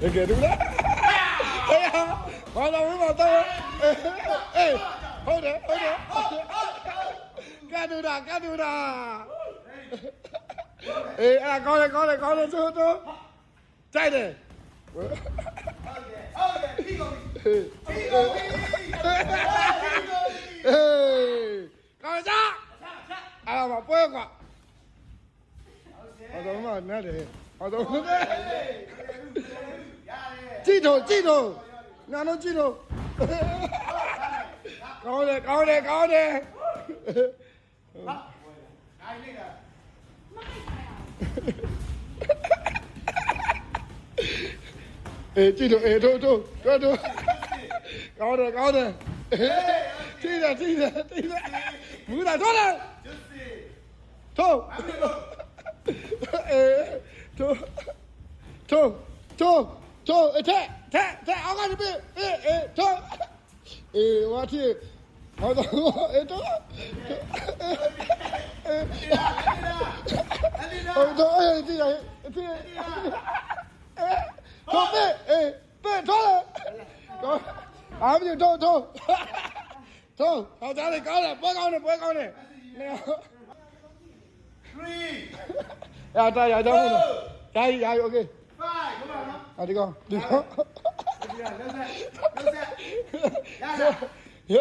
တကယ်တူလားဟေးဘာလို့မမတော့အေးဟုတ်တယ်ဟုတ်တယ်ကတူတာကတူတာအေးအဲ့ကောင်းတယ်ကောင်းတယ်ကောင်းတယ်သို့သို့ကြိုက်တယ်ဟုတ်တယ်ပြီးကုန်ပြီပြီးကုန်ပြီအေးကောင်းစားအဲ့ဒါမပွဲကွာဟောတော့မနဲ့တယ်ဟောတော့နဲ့ရတယ် ကြည့်တော့ကြည့်တော့နာတော့ကြည့်တော့ကောင်းတယ်ကောင်းတယ်ကောင်းတယ်ဟာနိုင်လိုက်တာအေးကြည့်တော့အေးတို့တို့တို့တို့ကောင်းတယ်ကောင်းတယ်ကြည့်တယ်ကြည့်တယ်ကြည့်တယ်ဘူးလားတော့လားကျွတ်စီတို့အေးတို့တို့တို့ တို့အထက်ထက်ထက်အောက်ကနေပြေးအေးအေးတို့အေးဝါတီဟောတော့အေးတို့အလီနာဟောတော့အေးကြည့်ရကြည့်ရတို့ပြေးအေးပြေးတို့တော့အားမတို့တို့တို့ဟောကြားလေကောင်းတယ်ပွဲကောင်းတယ်ပွဲကောင်းတယ်နေ3ရတာရတော့ဘူးဒါကြီးရ 啊，这个，这个， ဒီကလက်ဆက်လက်ဆက်ရတာ 哟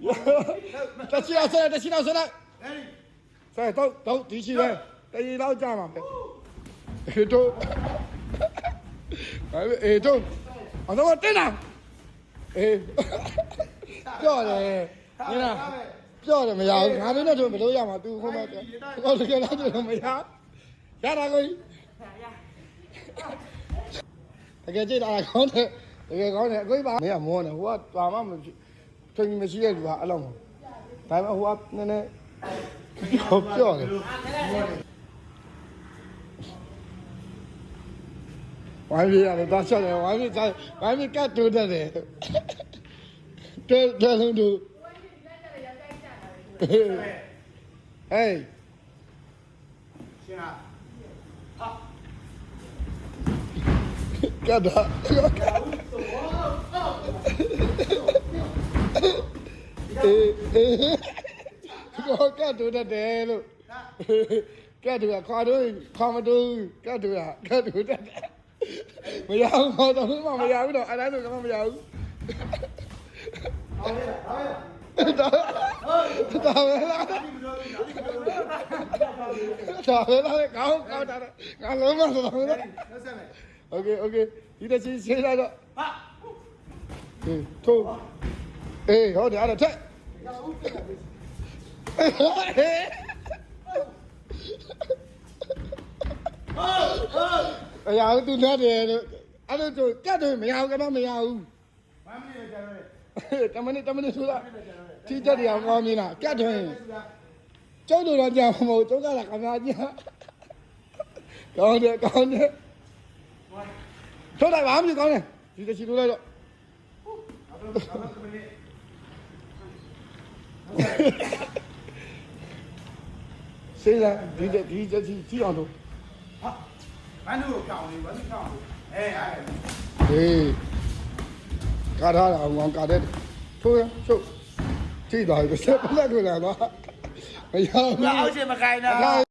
哟，这起来，这起来，这起来， ready 再都都提起来，第一老家嘛，哎都，哎哎都，我说我对了，哎，漂亮，你呢？漂亮没有？俺们那时候没都要嘛，都后面，我这个那就没要，要哪个？ တကယ်ကြည့်တာကောင်းတယ်တကယ်ကောင်းတယ်အကိုကြီးပါမင်းကမောနေဟိုကတွာမှမဖြစ်ထွင်မရှိတဲ့လူကအဲ့လောက်မဒါပေမဲ့ဟိုကနည်းနည်းဟိုပြောတယ်ဝိုင်းပြရတယ်တော့ချက်တယ်ဝိုင်းပြစားဝိုင်းပြကတ်တိုးတတ်တယ်တဲတဲလုံးတို့ဟေးရှင်းလားဟာ ကတ်တာအေးအေးကောကတ်တိုးတတ်တယ်လို့ကဲတူကခွာတော့ခွာမတူကဲတူကကဲတူတက်တယ်မရဘူးခေါ်တော့မှမရဘူးတော့အဲ့ဒါဆိုကမှမရဘူးဟောလေဟောလေတော်တော်ပဲလားဒီမလို့ဒီမလို့တော်ပဲလားကောင်းကောင်းတာငါလုံးမဆိုတော့လက်ဆက်မယ် โอเคโอเคဒီတစ်ချင်းရှင်းလိုက်တော့ ဟာ အေးထိုးအေးဟုတ်တယ်အဲ့ဒါထက်အေး ဟုတ်ဟုတ် အရာသူနဲ့တယ်လို့အဲ့လိုဆိုကတ်တယ်မရဘူးကမှမရဘူး မမီးရကြတယ် တမနစ်တမနစ်ဆိုတာထိတက်တရားကောင်းမြင်လားကတ်တယ်ကျုပ်တို့တော့ကြာမဟုတ်ကျုပ်ကလည်းခမာကြီးကောင်းတယ်ကောင်းတယ် ထုတ်လိုက်ပါမလို့ကောင်းတယ်ဒီတစ်ချီလိုလိုက်တော့နောက်တော့နောက်တော့ခမင်းစေးစမ်းဒီတစ်ဒီတစ်ချီကြည့်အောင်တို့ဟာမန်တို့ကြောင်နေဘာလို့ကြောင်အဲအဲဟေးကာထားတာအောင်အောင်ကာတဲ့ထိုးရချုပ်ကြည့်သွားပြီဆက်ပလက်ကိုလာတော့မရဘူးငါအောက်ချင်မခိုင်းတာ